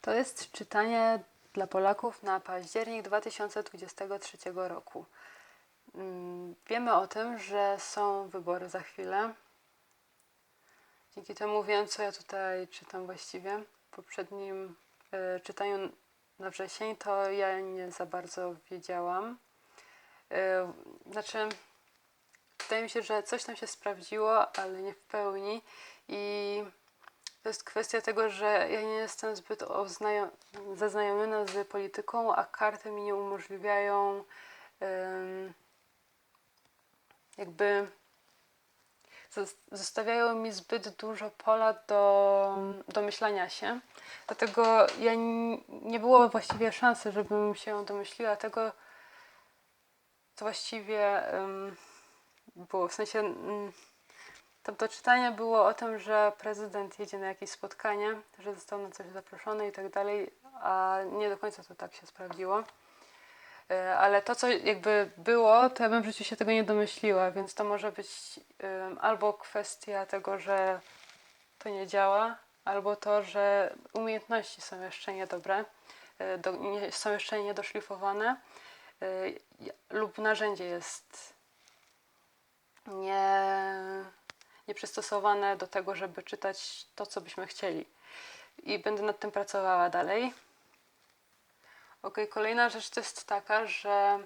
To jest czytanie dla Polaków na październik 2023 roku. Mm, Wiemy o tym, że są wybory za chwilę. Dzięki temu wiem, co ja tutaj czytam właściwie. W poprzednim e, czytaniu na wrzesień to ja nie za bardzo wiedziałam. E, znaczy, wydaje mi się, że coś tam się sprawdziło, ale nie w pełni. I to jest kwestia tego, że ja nie jestem zbyt zaznajomiona z polityką, a karty mi nie umożliwiają jakby zos- zostawiają mi zbyt dużo pola do, do myślenia się. Dlatego ja nie było właściwie szansy, żebym się domyśliła tego, co właściwie było. W sensie mm, Tamto czytanie było o tym, że prezydent jedzie na jakieś spotkanie, że został na coś zaproszony i tak dalej, a nie do końca to tak się sprawdziło. E, Ale to, co jakby było, to ja bym w życiu się tego nie domyśliła, więc to może być albo kwestia tego, że to nie działa, albo to, że umiejętności są jeszcze niedobre, e, są jeszcze niedoszlifowane, e, lub narzędzie jest nie, nieprzystosowane do tego, żeby czytać to, co byśmy chcieli. I będę nad tym pracowała dalej. Ok, kolejna rzecz to jest taka, że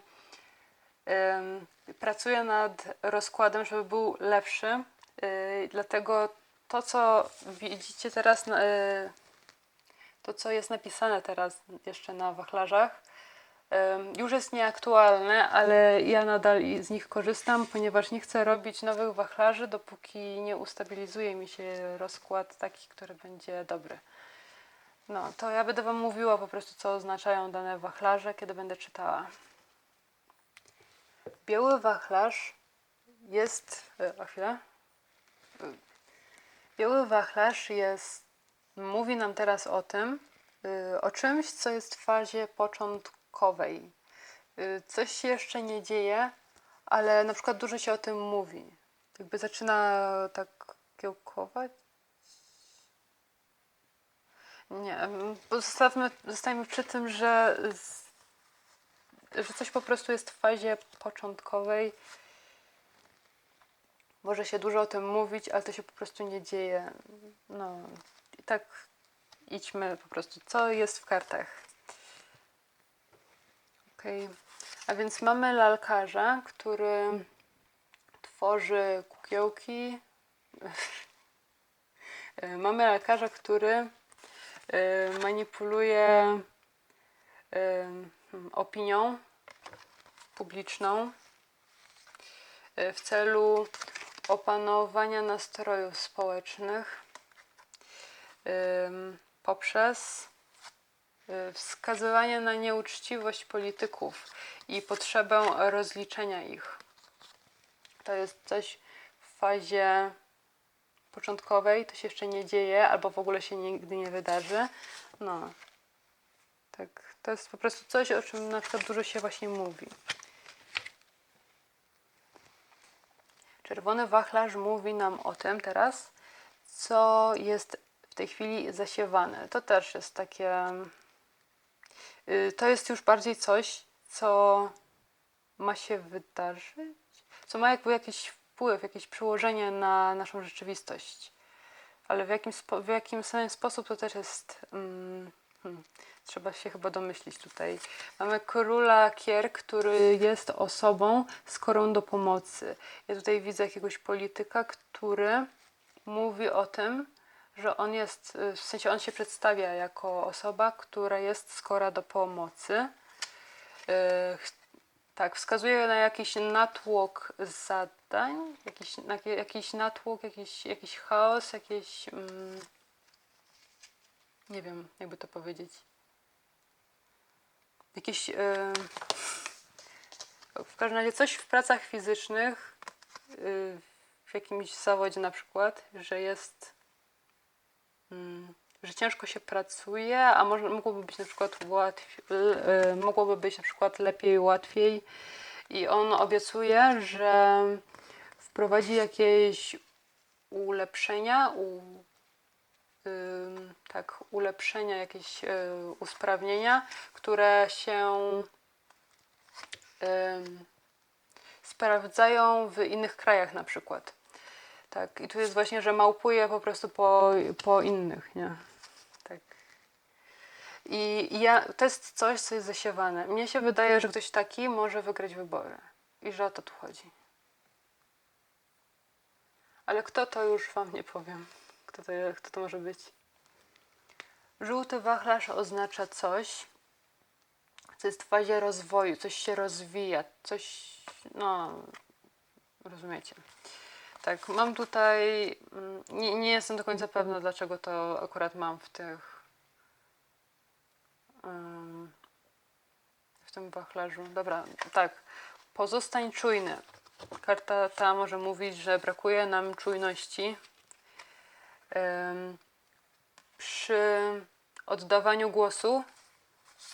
pracuję nad rozkładem, żeby był lepszy. Yy, dlatego to, co widzicie teraz, yy, to, co jest napisane teraz jeszcze na wachlarzach, już jest nieaktualne, ale ja nadal z nich korzystam, ponieważ nie chcę robić nowych wachlarzy, dopóki nie ustabilizuje mi się rozkład taki, który będzie dobry. No, to ja będę Wam mówiła po prostu, co oznaczają dane wachlarze, kiedy będę czytała. Biały wachlarz jest. e, O chwilę. Biały wachlarz jest. Mówi nam teraz o tym, y, o czymś, co jest w fazie początkowej. Y, Coś się jeszcze nie dzieje, ale na przykład dużo się o tym mówi. Jakby zaczyna tak kiełkować. Nie, mm, pozostawmy, zostańmy przy tym, że, że coś po prostu jest w fazie początkowej. Może się dużo o tym mówić, ale to się po prostu nie dzieje. No i tak idźmy po prostu, co jest w kartach. Okej. A więc mamy lalkarza, który tworzy kukiełki. Mamy lalkarza, który e, manipuluje hmm, opinią publiczną e, w celu opanowania nastrojów społecznych poprzez y, wskazywanie na nieuczciwość polityków i potrzebę rozliczenia ich. To jest coś w fazie początkowej, to się jeszcze nie dzieje, albo w ogóle się nigdy nie wydarzy. No, tak, to jest po prostu coś, o czym na przykład dużo się właśnie mówi. Czerwony wachlarz mówi nam o tym teraz, co jest w tej chwili zasiewane. To też jest takie. Y, To jest już bardziej coś, co ma się wydarzyć, co ma jakby jakiś wpływ, jakieś przełożenie na naszą rzeczywistość. Ale w jakim, spo, w jakim samym sposób to też jest. Mm, hmm, trzeba się chyba domyślić tutaj. Mamy króla kier, który jest osobą skorą do pomocy. Ja tutaj widzę jakiegoś polityka, który mówi o tym, że on jest, y, w sensie on się przedstawia jako osoba, która jest skora do pomocy. Y, Tak, wskazuje na jakiś natłok zadań, jakiś, na, jakiś natłok, jakiś, jakiś chaos, jakieś. Mm, nie wiem, jakby to powiedzieć. Jakieś. y, w każdym razie coś w pracach fizycznych, y, w jakimś zawodzie na przykład, że jest że ciężko się pracuje, a może mogłoby być na przykład łatwiej, mogłoby być na przykład lepiej, łatwiej. I on obiecuje, że wprowadzi jakieś ulepszenia, u, tak ulepszenia, jakieś y, usprawnienia, które się sprawdzają w innych krajach na przykład. Tak, i tu jest właśnie, że małpuje po prostu po, po innych, nie? Tak. I ja, to jest coś, co jest zasiewane. Mnie się wydaje, że ktoś taki może wygrać wybory. I że o to tu chodzi. Ale kto to już wam nie powiem. Kto to, kto to może być? Żółty wachlarz oznacza coś, co jest w fazie rozwoju, coś się rozwija, coś, no, rozumiecie. Tak, mam tutaj, mm, nie, nie jestem do końca pewna, dlaczego to akurat mam w tych, w tym wachlarzu. Dobra, tak, pozostań czujny. Karta ta może mówić, że brakuje nam czujności przy oddawaniu głosu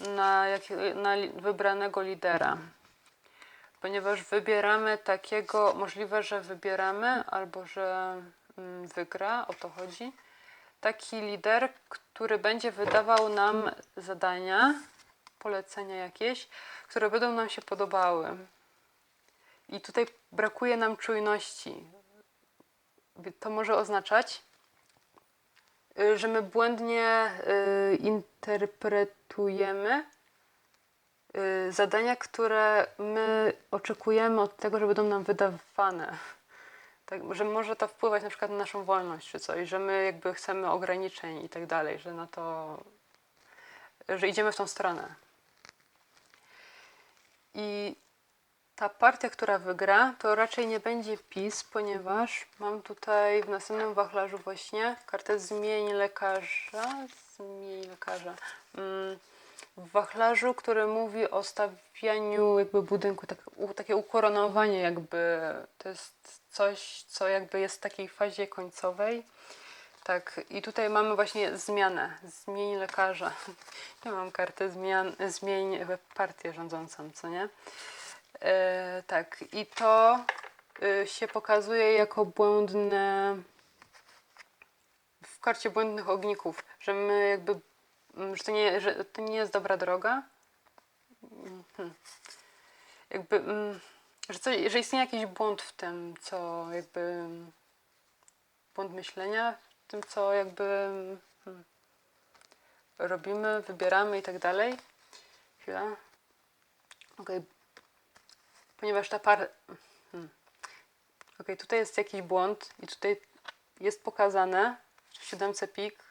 na, jak, na wybranego lidera. Ponieważ wybieramy takiego, możliwe, że wybieramy albo że mm, wygra, o to chodzi, taki lider, który będzie wydawał nam zadania, polecenia jakieś, które będą nam się podobały. I tutaj brakuje nam czujności. To może oznaczać, y, że my błędnie y, interpretujemy zadania, które my oczekujemy od tego, że będą nam wydawane. Tak, że może to wpływać na przykład na naszą wolność czy coś, że my jakby chcemy ograniczeń i tak dalej, że na to, że idziemy w tą stronę. I ta partia, która wygra, to raczej nie będzie PiS, ponieważ mam tutaj w następnym wachlarzu właśnie kartę Zmień lekarza. Zmień lekarza. Mm, wachlarzu, który mówi o stawianiu jakby budynku, tak, u, takie ukoronowanie jakby. To jest coś, co jakby jest w takiej fazie końcowej. Tak, i tutaj mamy właśnie zmianę. Zmień lekarza. Ja mam kartę zmian, zmień partię rządzącą, co nie? E, tak, i to y, się pokazuje jako błędne w karcie błędnych ogników, że my jakby, że to nie, że to nie jest dobra droga. Mhm. Jakby, mm, że, coś, że istnieje jakiś błąd w tym, co jakby mm, błąd myślenia, w tym, co jakby mm, robimy, wybieramy i tak dalej. Chwila. Okej, ponieważ ta par... Hmm. Okej, tutaj jest jakiś błąd i tutaj jest pokazane w siódemce pik,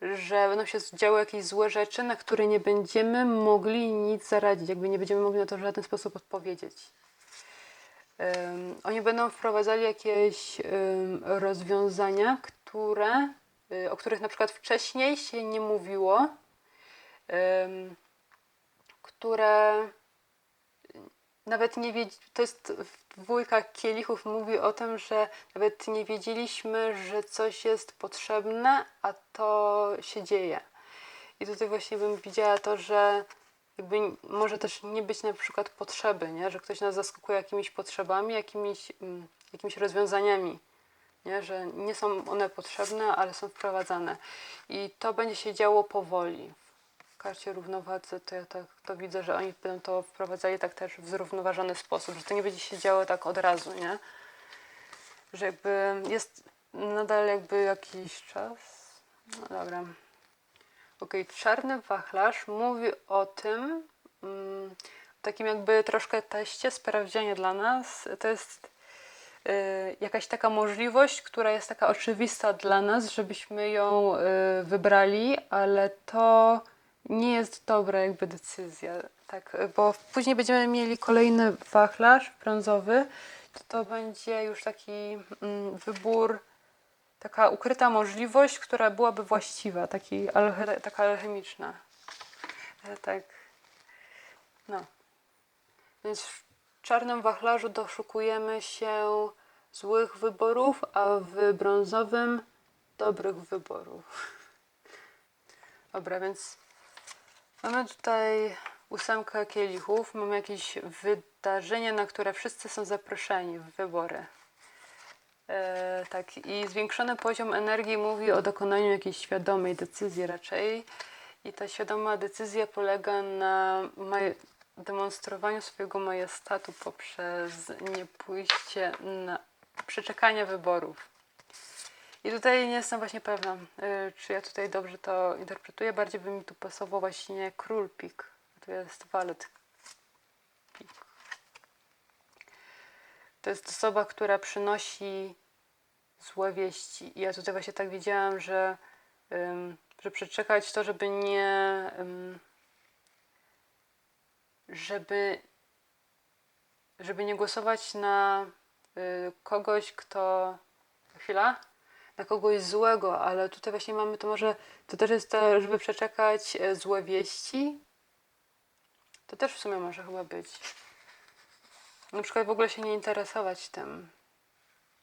że będą się działy jakieś złe rzeczy, na które nie będziemy mogli nic zaradzić, jakby nie będziemy mogli na to w żaden sposób odpowiedzieć. Em, oni będą wprowadzali jakieś em, rozwiązania, które, y, o których na przykład wcześniej się nie mówiło, em, które nawet nie wiedzieli, to jest dwójka kielichów mówi o tym, że nawet nie wiedzieliśmy, że coś jest potrzebne, a to się dzieje. I tutaj właśnie bym widziała to, że jakby może też nie być na przykład potrzeby, nie? że ktoś nas zaskakuje jakimiś potrzebami, jakimiś, mm, jakimiś rozwiązaniami, nie? że nie są one potrzebne, ale są wprowadzane. I to będzie się działo powoli. Karcie równowadze to ja tak to widzę, że oni będą to wprowadzali tak też w zrównoważony sposób, że to nie będzie się działo tak od razu, nie? Że jakby jest nadal jakby jakiś czas. No dobra. Okej, czarny wachlarz mówi o tym, mm, takim jakby troszkę teście, sprawdzianie dla nas. To jest y, jakaś taka możliwość, która jest taka oczywista dla nas, żebyśmy ją y, wybrali, ale to nie jest dobra jakby decyzja. Tak, bo później będziemy mieli kolejny wachlarz brązowy, to, to będzie już taki mm, wybór, taka ukryta możliwość, która byłaby właściwa, taki alche, taka alchemiczna. E, Tak. No. Więc w czarnym wachlarzu doszukujemy się złych wyborów, a w brązowym dobrych wyborów. Dobra, więc mamy tutaj ósemkę kielichów, mamy jakieś wydarzenie, na które wszyscy są zaproszeni w wybory. E, tak, i zwiększony poziom energii mówi o dokonaniu jakiejś świadomej decyzji raczej. I ta świadoma decyzja polega na demonstrowaniu swojego majestatu poprzez niepójście na przeczekanie wyborów. I tutaj nie jestem właśnie pewna, y, czy ja tutaj dobrze to interpretuję. Bardziej by mi tu pasował właśnie król pik. Tu jest walet pik. To jest osoba, która przynosi złe wieści. I ja tutaj właśnie tak widziałam, że, że przeczekać to, żeby nie. Żeby, żeby nie głosować na y, kogoś, kto. Chwila. Na kogoś złego, ale tutaj właśnie mamy to może. To też jest to, żeby przeczekać e, złe wieści. To też w sumie może chyba być. Na przykład w ogóle się nie interesować tym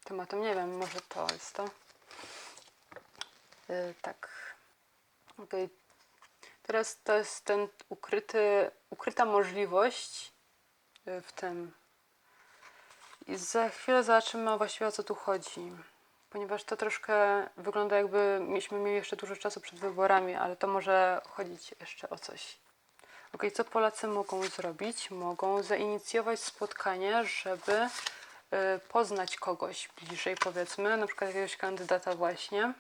tematem. Nie wiem, może to jest to. Yy, tak. Okej. Teraz to jest ten ukryty, ukryta możliwość yy, w tym. I za chwilę zobaczymy właściwie o co tu chodzi. Ponieważ to troszkę wygląda jakby mieliśmy mieli jeszcze dużo czasu przed wyborami, ale to może chodzić jeszcze o coś. Ok, co Polacy mogą zrobić? Mogą zainicjować spotkanie, żeby y, poznać kogoś bliżej, powiedzmy, na przykład jakiegoś kandydata właśnie.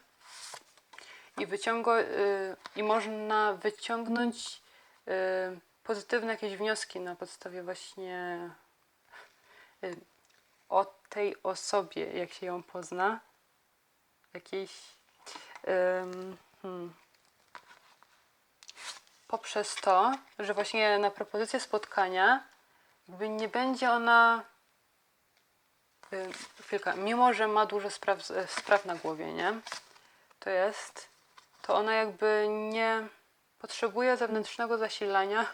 I, wyciągo, y, I można wyciągnąć y, pozytywne jakieś wnioski na podstawie właśnie o tej osobie, jak się ją pozna. Jakiejś. ym, hmm poprzez to, że właśnie na propozycję spotkania jakby nie będzie ona chwilka, mimo że ma dużo spraw, spraw na głowie, nie? To jest, to ona jakby nie potrzebuje zewnętrznego zasilania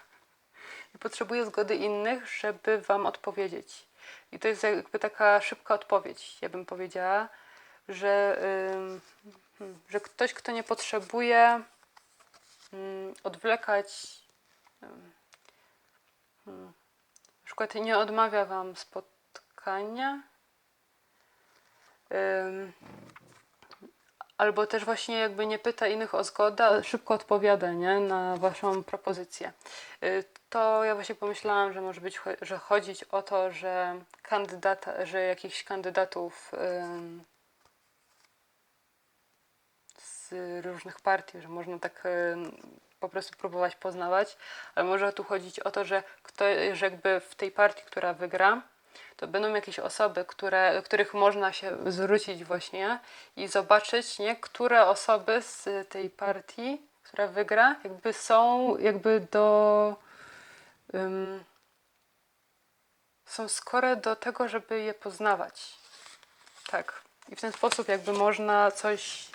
i potrzebuje zgody innych, żeby wam odpowiedzieć. I to jest jakby taka szybka odpowiedź, ja bym powiedziała, że, że ktoś, kto nie potrzebuje odwlekać. Na przykład nie odmawia Wam spotkania. Albo też właśnie jakby nie pyta innych o zgodę, szybko odpowiada nie? na Waszą propozycję. Y, To ja właśnie pomyślałam, że może być, że chodzić o to, że kandydata, że jakichś kandydatów z różnych partii, że można tak po prostu próbować poznawać, ale może tu chodzić o to, że, kto, że jakby w tej partii, która wygra, to będą jakieś osoby, które, do których można się zwrócić właśnie i zobaczyć, nie, które osoby z tej partii, która wygra, jakby są jakby do ym, są skore do tego, żeby je poznawać. Tak. I w ten sposób jakby można coś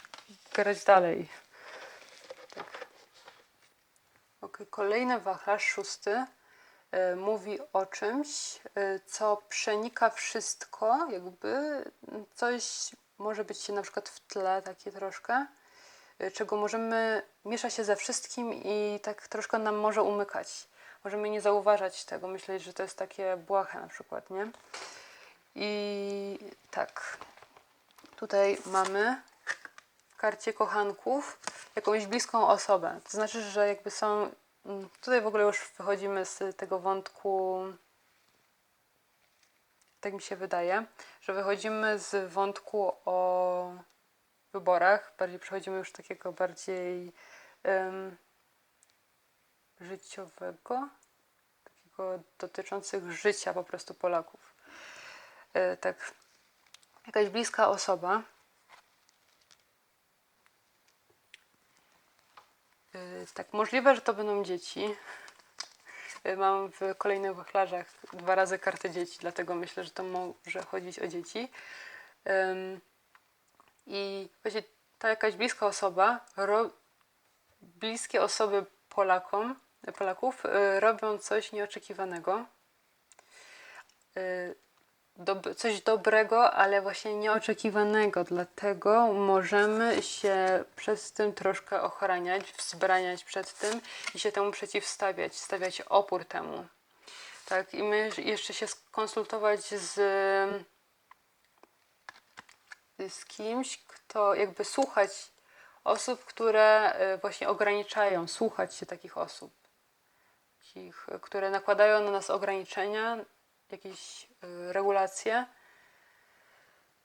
grać dalej. Tak. Ok, kolejny wachlarz, szósty, e, mówi o czymś, e, co przenika wszystko, jakby coś może być na przykład w tle takie troszkę, e, czego możemy, miesza się ze wszystkim i tak troszkę nam może umykać. Możemy nie zauważać tego, myśleć, że to jest takie błahe na przykład, nie? I tak, tutaj mamy karcie kochanków jakąś bliską osobę. To znaczy, że jakby są. mm, Tutaj w ogóle już wychodzimy z tego wątku. Tak mi się wydaje, że wychodzimy z wątku o wyborach. Bardziej przechodzimy już takiego bardziej em, życiowego, takiego dotyczących życia po prostu Polaków. E, tak, jakaś bliska osoba Tak, możliwe, że to będą dzieci. Y, Mam w kolejnych wachlarzach dwa razy kartę dzieci, dlatego myślę, że to może chodzić o dzieci. I właśnie ta jakaś bliska osoba, ro, bliskie osoby Polakom, Polaków y, robią coś nieoczekiwanego. Dob- coś dobrego, ale właśnie nieoczekiwanego. Dlatego możemy się przez tym troszkę ochraniać, wzbraniać przed tym i się temu przeciwstawiać, stawiać opór temu. Tak, i my jeszcze się skonsultować z, z kimś, kto jakby słuchać osób, które y, właśnie ograniczają, słuchać się takich osób, takich, y, które nakładają na nas ograniczenia, jakieś y, regulacje.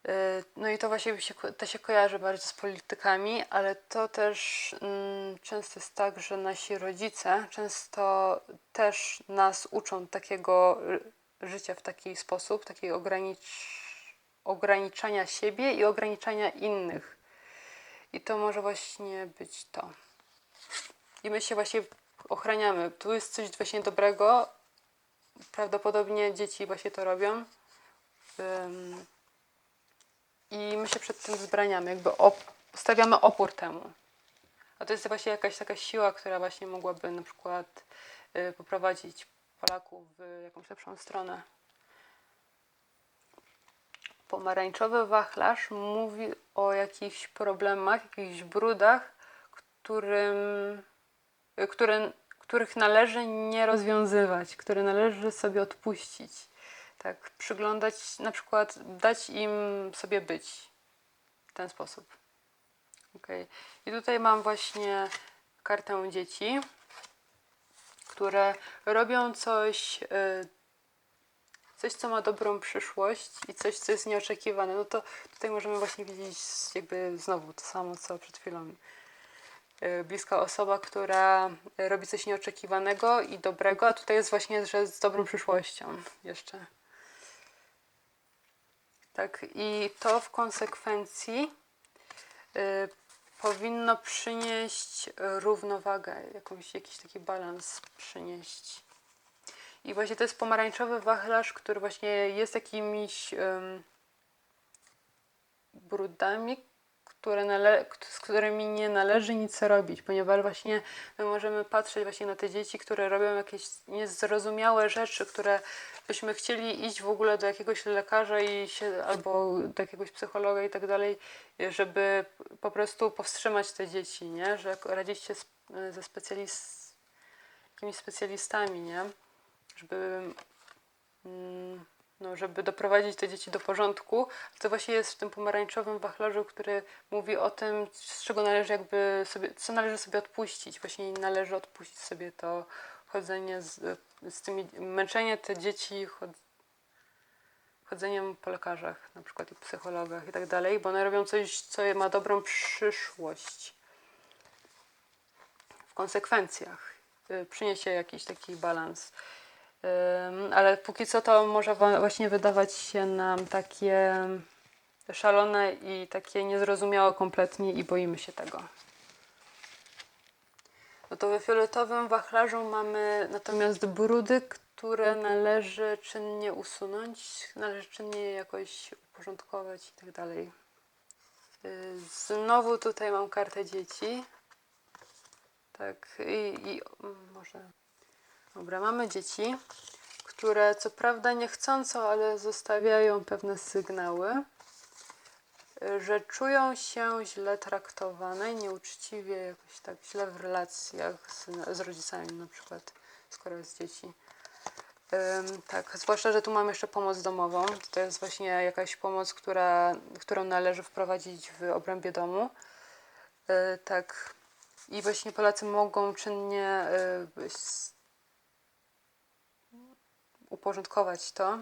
Y, No i to właśnie się, to się kojarzy bardzo z politykami, ale to też mm, często jest tak, że nasi rodzice często też nas uczą takiego życia w taki sposób, takiego ogranicz, ograniczania siebie i ograniczania innych. I to może właśnie być to. I my się właśnie ochraniamy. Tu jest coś właśnie dobrego. Prawdopodobnie dzieci właśnie to robią. I my się przed tym wzbraniamy, jakby op- stawiamy opór temu. A to jest właśnie jakaś taka siła, która właśnie mogłaby na przykład y, poprowadzić Polaków w jakąś lepszą stronę. Pomarańczowy wachlarz mówi o jakichś problemach, jakichś brudach, którym, y, które, których należy nie rozwiązywać, które należy sobie odpuścić. Tak, przyglądać, na przykład dać im sobie być w ten sposób. Okay. I tutaj mam właśnie kartę dzieci, które robią coś, y, coś, co ma dobrą przyszłość i coś, co jest nieoczekiwane. No to tutaj możemy właśnie widzieć jakby znowu to samo, co przed chwilą. Y, Bliska osoba, która robi coś nieoczekiwanego i dobrego, a tutaj jest właśnie, że z dobrą przyszłością jeszcze. Tak, i to w konsekwencji y, powinno przynieść równowagę, jakąś, jakiś taki balans przynieść. I właśnie to jest pomarańczowy wachlarz, który właśnie jest jakimiś brudami, które nale- z którymi nie należy nic robić, ponieważ właśnie my możemy patrzeć właśnie na te dzieci, które robią jakieś niezrozumiałe rzeczy, które byśmy chcieli iść w ogóle do jakiegoś lekarza i się, albo do jakiegoś psychologa i tak dalej, żeby po prostu powstrzymać te dzieci, nie? Że radzić się z, ze specjalist, jakimiś specjalistami, nie? Żeby mm, no, żeby doprowadzić te dzieci do porządku. To właśnie jest w tym pomarańczowym wachlarzu, który mówi o tym, z czego należy jakby sobie, co należy sobie odpuścić. Właśnie należy odpuścić sobie to chodzenie z, z tymi, męczenie te dzieci chod, chodzeniem po lekarzach, na przykład i psychologach i tak dalej, bo one robią coś, co ma dobrą przyszłość. W konsekwencjach y, przyniesie jakiś taki balans. Ale póki co to może właśnie wydawać się nam takie szalone i takie niezrozumiałe kompletnie i boimy się tego. No to we fioletowym wachlarzu mamy natomiast brudy, które należy czynnie usunąć, należy czynnie je jakoś uporządkować i tak dalej. Y, Znowu tutaj mam kartę dzieci. Tak, i, i mm, może Dobra, mamy dzieci, które co prawda niechcąco, ale zostawiają pewne sygnały, że czują się źle traktowane, nieuczciwie, jakoś tak źle w relacjach z, z rodzicami, na przykład, skoro jest dzieci. Tak, zwłaszcza, że tu mamy jeszcze pomoc domową. To jest właśnie jakaś pomoc, która, którą należy wprowadzić w obrębie domu. Y, tak. I właśnie Polacy mogą czynnie y, uporządkować to.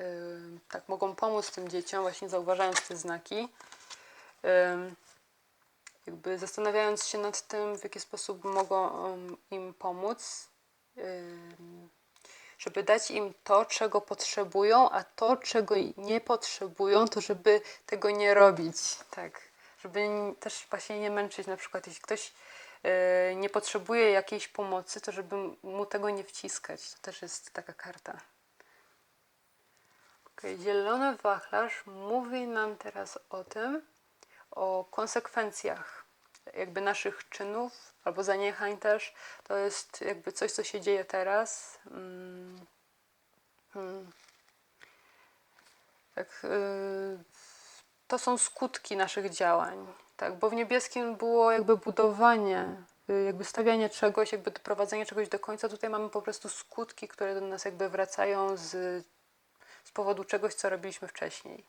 Ym, tak, mogą pomóc tym dzieciom, właśnie zauważając te znaki. Ym, jakby zastanawiając się nad tym, w jaki sposób mogą ym, im pomóc, ym, żeby dać im to, czego potrzebują, a to, czego nie potrzebują, to żeby tego nie robić. Tak, żeby też właśnie nie męczyć, na przykład jeśli ktoś y, nie potrzebuje jakiejś pomocy, to żeby mu tego nie wciskać. To też jest taka karta. Okay, zielony wachlarz mówi nam teraz o tym, o konsekwencjach jakby naszych czynów albo zaniechań też. To jest jakby coś, co się dzieje teraz. Mm, mm. Tak, y, to są skutki naszych działań, tak, bo w niebieskim było jakby budowanie, y, jakby stawianie czegoś, jakby doprowadzenie czegoś do końca. Tutaj mamy po prostu skutki, które do nas jakby wracają z, z powodu czegoś, co robiliśmy wcześniej.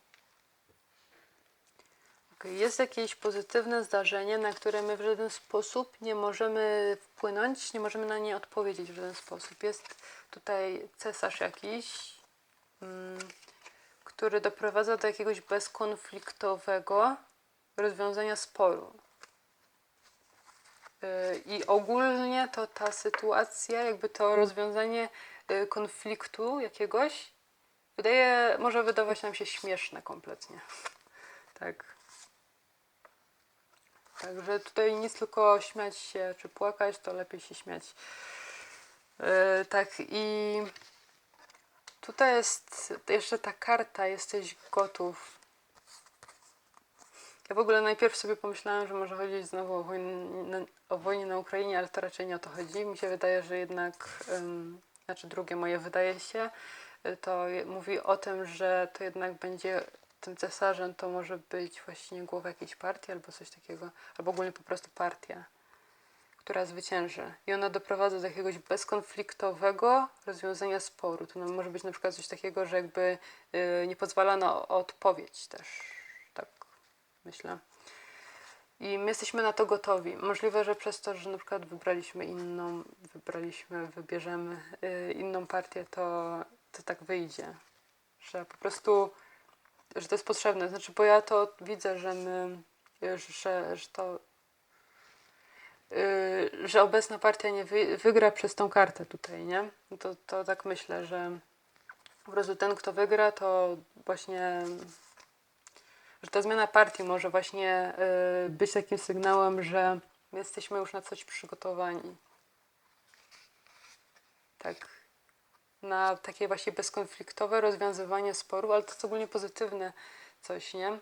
Jest jakieś pozytywne zdarzenie, na które my w żaden sposób nie możemy wpłynąć, nie możemy na nie odpowiedzieć w żaden sposób. Jest tutaj cesarz jakiś, mm, który doprowadza do jakiegoś bezkonfliktowego rozwiązania sporu. Y, I ogólnie to ta sytuacja, jakby to rozwiązanie y, konfliktu jakiegoś, wydaje, może wydawać nam się śmieszne kompletnie. Tak. Także tutaj nic tylko śmiać się czy płakać, to lepiej się śmiać. Yy, tak i tutaj jest jeszcze ta karta, jesteś gotów. Ja w ogóle najpierw sobie pomyślałam, że może chodzić znowu o, wojn- o wojnie na Ukrainie, ale to raczej nie o to chodzi. Mi się wydaje, że jednak, znaczy drugie moje wydaje się, y, to mówi o tym, że to jednak będzie tym cesarzem to może być właśnie głowa jakiejś partii albo coś takiego, albo ogólnie po prostu partia, która zwycięży. I ona doprowadza do jakiegoś bezkonfliktowego rozwiązania sporu. To może być na przykład coś takiego, że jakby y, nie pozwala na odpowiedź też. Myślę. I my jesteśmy na to gotowi. Możliwe, że przez to, że na przykład wybraliśmy inną, wybraliśmy, wybierzemy y, inną partię, to, to tak wyjdzie. Że po prostu że to jest potrzebne. Znaczy, bo ja to widzę, że my, y, że, że to, yy, że obecna partia nie wy, wygra przez tą kartę tutaj, nie? To, to tak myślę, że po prostu ten, kto wygra, to właśnie, że ta zmiana partii może właśnie yy, być takim sygnałem, że my jesteśmy już na coś przygotowani. Tak na takie właśnie bezkonfliktowe rozwiązywanie sporu, ale to jest ogólnie pozytywne coś, nie?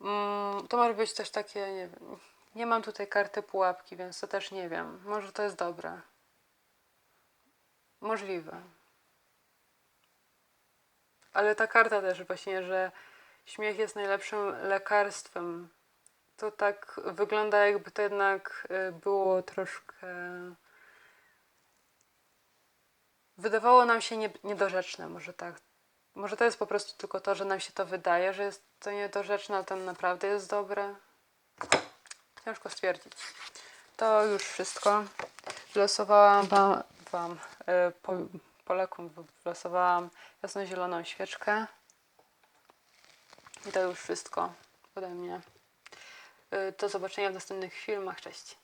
Mm, to może być też takie, nie wiem, nie mam tutaj karty pułapki, więc to też nie wiem. Może to jest dobre. Możliwe. Ale ta karta też właśnie, że śmiech jest najlepszym lekarstwem. To tak wygląda, jakby to jednak y, było troszkę wydawało nam się nie, niedorzeczne, może tak. Może to jest po prostu tylko to, że nam się to wydaje, że jest to niedorzeczne, ale to naprawdę jest dobre. Ciężko stwierdzić. To już wszystko. Wylosowałam wam, wam e, po, Polakom wylosowałam jasno-zieloną świeczkę. I to już wszystko ode mnie. E, Do zobaczenia w następnych filmach. Cześć.